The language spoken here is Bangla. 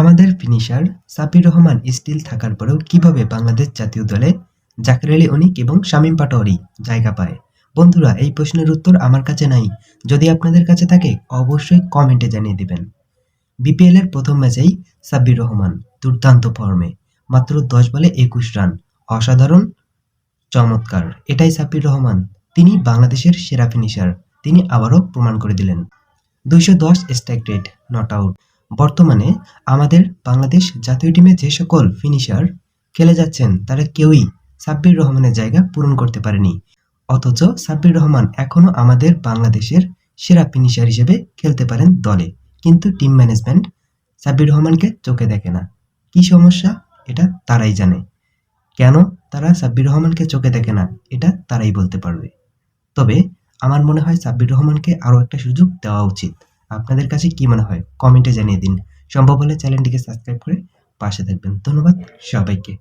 আমাদের ফিনিশার সাব্বির রহমান স্টিল থাকার পরেও কীভাবে বাংলাদেশ জাতীয় দলে জাকির আলী অনিক এবং শামীম পাটোয়ারি জায়গা পায়? বন্ধুরা, এই প্রশ্নের উত্তর আমার কাছে নাই। যদি আপনাদের কাছে থাকে, অবশ্যই কমেন্টে জানিয়ে দিবেন। বিপিএল এর প্রথম ম্যাচেই সাব্বির রহমান দুর্দান্ত ফর্মে মাত্র দশ বলে একুশ রান। অসাধারণ, চমৎকার। এটাই সাব্বির রহমান। তিনি বাংলাদেশের সেরা ফিনিশার। তিনি আবারও প্রমাণ করে দিলেন। দুইশো দশ স্ট্রাইক রেট নট আউট বর্তমানে আমাদের বাংলাদেশ জাতীয় টিমে যে সকল ফিনিশার খেলে যাচ্ছেন, তারা কেউই সাব্বির রহমানের জায়গা পূরণ করতে পারেনি। অথচ সাব্বির রহমান এখনও আমাদের বাংলাদেশের সেরা ফিনিশার হিসেবে খেলতে পারেন দলে। কিন্তু টিম ম্যানেজমেন্ট সাব্বির রহমানকে চোখে দেখে না। কি সমস্যা? এটা তারাই জানে। কেন তারা সাব্বির রহমানকে চোখে দেখে না? এটা তারাই বলতে পারবে। তবে আমার মনে হয় সাব্বির রহমানকে আরও একটা সুযোগ দেওয়া উচিত। আপনাদের কাছে কি মনে হয়? কমেন্টে জানিয়ে দিন। সম্ভব হলে চ্যানেলটিকে সাবস্ক্রাইব করে পাশে থাকবেন। ধন্যবাদ সবাইকে।